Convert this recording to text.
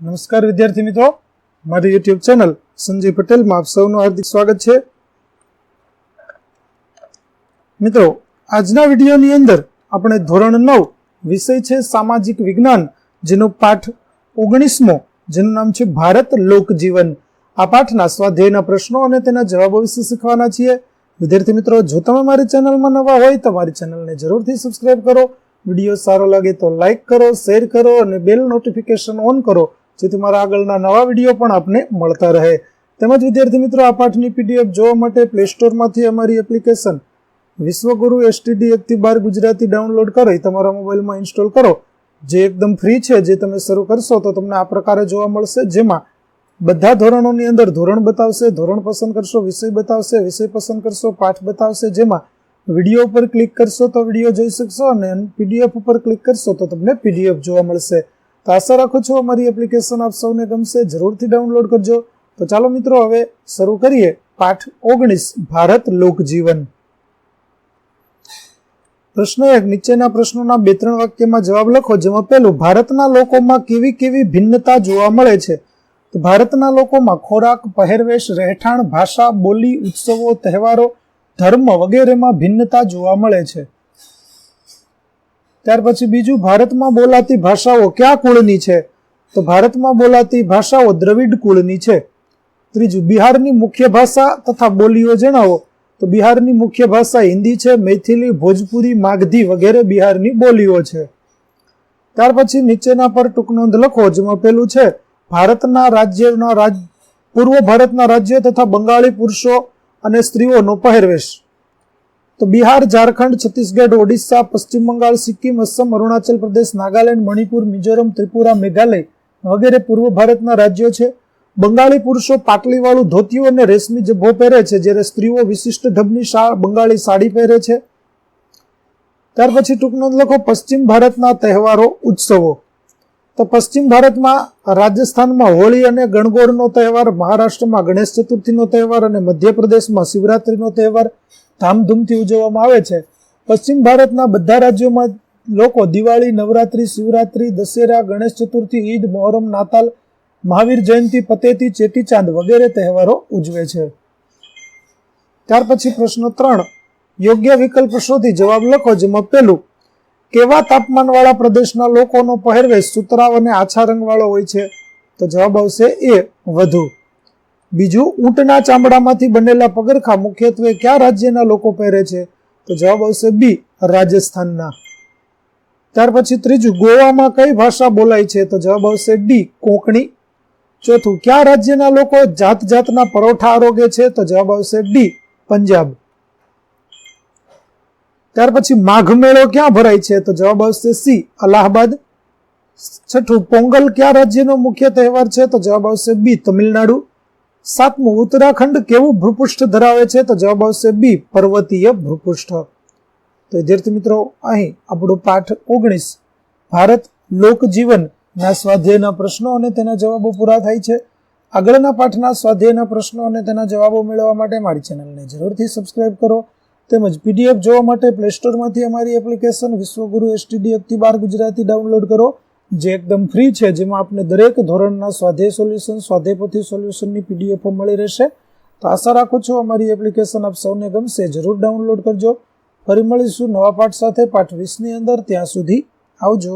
નમસ્કાર વિદ્યાર્થી મિત્રો. મારી યુટ્યુબ ચેનલ સંજય પટેલમાં આપ સૌનું હાર્દિક સ્વાગત છે. મિત્રો, આજના વિડીયોની અંદર આપણે ધોરણ નવ વિષય છે સામાજિક વિજ્ઞાન, જેનો પાઠ ઓગણીસમો, જેનું નામ છે ભારત લોકજીવન આ પાઠના સ્વાધ્યાયના પ્રશ્નો અને તેના જવાબો વિશે શીખવાના છીએ. વિદ્યાર્થી મિત્રો, જો તમે મારી ચેનલમાં નવા હોય તો મારી ચેનલને જરૂરથી સબસ્ક્રાઇબ કરો. વીડિયો સારો લાગે તો લાઇક કરો શેર કરો અને બેલ નોટિફિકેશન ઓન કરો. જેથી મારા આગળના નવા વીડિયો પણ આપને મળતા રહે. તેમજ વિદ્યાર્થી મિત્રો, આ પાઠની પીડીએફ જોવા માટે પ્લે સ્ટોરમાંથી અમારી એપ્લિકેશન વિશ્વગુરુ એસટીડી એકથી બાર ગુજરાતી ડાઉનલોડ કરી. તમારા મોબાઈલમાં ઇન્સ્ટોલ કરો. જે એકદમ ફ્રી છે, જે તમે શરૂ કરશો, તો તમને આ પ્રકારે જોવા મળશે. જેમાં બધા ધોરણોની અંદર ધોરણ બતાવશે, ધોરણ પસંદ કરશો, વિષય બતાવશે, વિષય પસંદ કરશો, પાઠ બતાવશે. જેમાં વીડિયો ઉપર ક્લિક કરશો તો વીડિયો જોઈ શકશો અને પીડીએફ ઉપર ક્લિક કરશો તો તમને પીડીએફ જોવા મળશે. તો આશા રાખું છું અમારી એપ્લિકેશન આપ સૌને ગમશે. જરૂરથી ડાઉનલોડ કરજો. તો ચાલો મિત્રો, હવે શરૂ કરીએ. પાઠ ઓગણીસ, ભારત લોકજીવન પ્રશ્ન એક, નીચેના પ્રશ્નોના બે ત્રણ વાક્યમાં જવાબ લખો, જેમાં પહેલું, ભારતના લોકોમાં કેવી કેવી ભિન્નતા જોવા મળે છે? તો ભારતના લોકોમાં ખોરાક, પહેરવેશ, રહેઠાણ, ભાષા, બોલી, ઉત્સવો, તહેવારો, ધર્મ વગેરેમાં ભિન્નતા જોવા મળે છે. ત્યાર પછી બીજું, ભારતમાં બોલાતી ભાષાઓ કયા કુળની છે? તો ભારતમાં બોલાતી ભાષાઓ દ્રવિડ કુળની છે. ત્રીજું, બિહારની મુખ્ય ભાષા તથા બોલીઓ જણાવો. તો બિહારની મુખ્ય ભાષા હિન્દી છે, મૈથિલી, ભોજપુરી, માગધી વગેરે બિહારની બોલીઓ છે. ત્યાર પછી નીચેના પર ટૂંક નોંધ લખો, જેમાં પેલું છે, ભારતના રાજ્યના રાજ, પૂર્વ ભારતના રાજ્ય તથા બંગાળી પુરુષો અને સ્ત્રીઓનો પહેરવેશ. તો બિહાર, ઝારખંડ, છત્તીસગઢ, ઓડિશા, પશ્ચિમ બંગાળ, સિક્કિમ અસમ અરુણાચલ પ્રદેશ, નાગાલેન્ડ, મણિપુર, મિઝોરમ, ત્રિપુરા, મેઘાલય વગેરે પૂર્વ ભારતના રાજ્યો છે. બંગાળી પુરુષો પાટલીવાળું ધોતિયું અને રેશમી જભ્ભો પહેરે છે, જ્યારે સ્ત્રીઓ વિશિષ્ટ ઢબની બંગાળી સાડી પહેરે છે. ત્યાર પછી ટૂંક નોંધ લખો, પશ્ચિમ ભારતના તહેવારો, ઉત્સવો. તો પશ્ચિમ ભારતમાં રાજસ્થાનમાં હોળી અને ગણગોરનો તહેવાર, મહારાષ્ટ્રમાં ગણેશ ચતુર્થીનો તહેવાર અને મધ્યપ્રદેશમાં શિવરાત્રીનો તહેવાર ધામધૂમથી ઉજવવામાં આવે છે. પશ્ચિમ ભારતના બધા રાજ્યોમાં લોકો દિવાળી, નવરાત્રી, શિવરાત્રી, દશેરા, ગણેશ ચતુર્થી, ઈદ, મોહરમ, નાતાલ, મહાવીર જયંતિ, પતેતી, ચેટીચાંદ વગેરે તહેવારો ઉજવે છે. ત્યાર પછી પ્રશ્ન ત્રણ. યોગ્ય વિકલ્પ શોધી જવાબ લખો જેમાં પહેલું, કેવા તાપમાનવાળા પ્રદેશના લોકોનો પહેરવેશ સુતરાવ અને આછા રંગવાળો હોય છે? તો જવાબ આવશે એ, વધુ. બીજું, ઊંટના ચામડામાંથી બનેલા પગરખા મુખ્યત્વે કયા રાજ્યના લોકો પહેરે છે? તો જવાબ આવશે બી રાજસ્થાનના. ત્યાર પછી ત્રીજું, ગોવામાં કઈ ભાષા બોલાય છે? તો જવાબ આવશે ડી કોંકણી. ચોથું, કયા રાજ્યના લોકો જાત જાતના પરોઠા આરોગે છે? તો જવાબ આવશે ડી પંજાબ. ત્યાર પછી માઘ મેળો ક્યાં ભરાય છે? તો જવાબ આવશે સી અલ્હાબાદ. છઠ્ઠું, પોંગલ કયા રાજ્યનો મુખ્ય તહેવાર છે? તો જવાબ આવશે બી તમિલનાડુ. સાતમું, ઉત્તરાખંડ કેવું ભૂપૃષ્ઠ ધરાવે છે? તો જવાબ આવશે બી, પર્વતીય ભૂપૃષ્ઠ. તો વિદ્યાર્થી મિત્રો, અહીં આપણો પાઠ ઓગણીસ. ભારત લોકજીવન ના સ્વાધ્યાયના પ્રશ્નો અને તેના જવાબો પૂરા થાય છે. આગળના પાઠના સ્વાધ્યાયના પ્રશ્નો અને તેના જવાબો મેળવવા માટે મારી ચેનલને જરૂરથી સબસ્ક્રાઇબ કરો. તેમજ પીડીએફ જોવા માટે પ્લે સ્ટોરમાંથી અમારી એપ્લિકેશન વિશ્વગુરુ એસટીડી એકથી બાર ગુજરાતી ડાઉનલોડ કરો. જે એકદમ ફ્રી છે, જેમાં આપને દરેક ધોરણના સ્વાધ્યાય સોલ્યુશન સ્વાધ્યાયપોથી સોલ્યુશનની પીડીએફો મળી રહેશે. તો આશા રાખું છું અમારી એપ્લિકેશન આપ સૌને ગમશે. જરૂર ડાઉનલોડ કરજો. ફરી મળીશું નવા પાઠ સાથે, પાઠ વીસની અંદર. ત્યાં સુધી આવજો.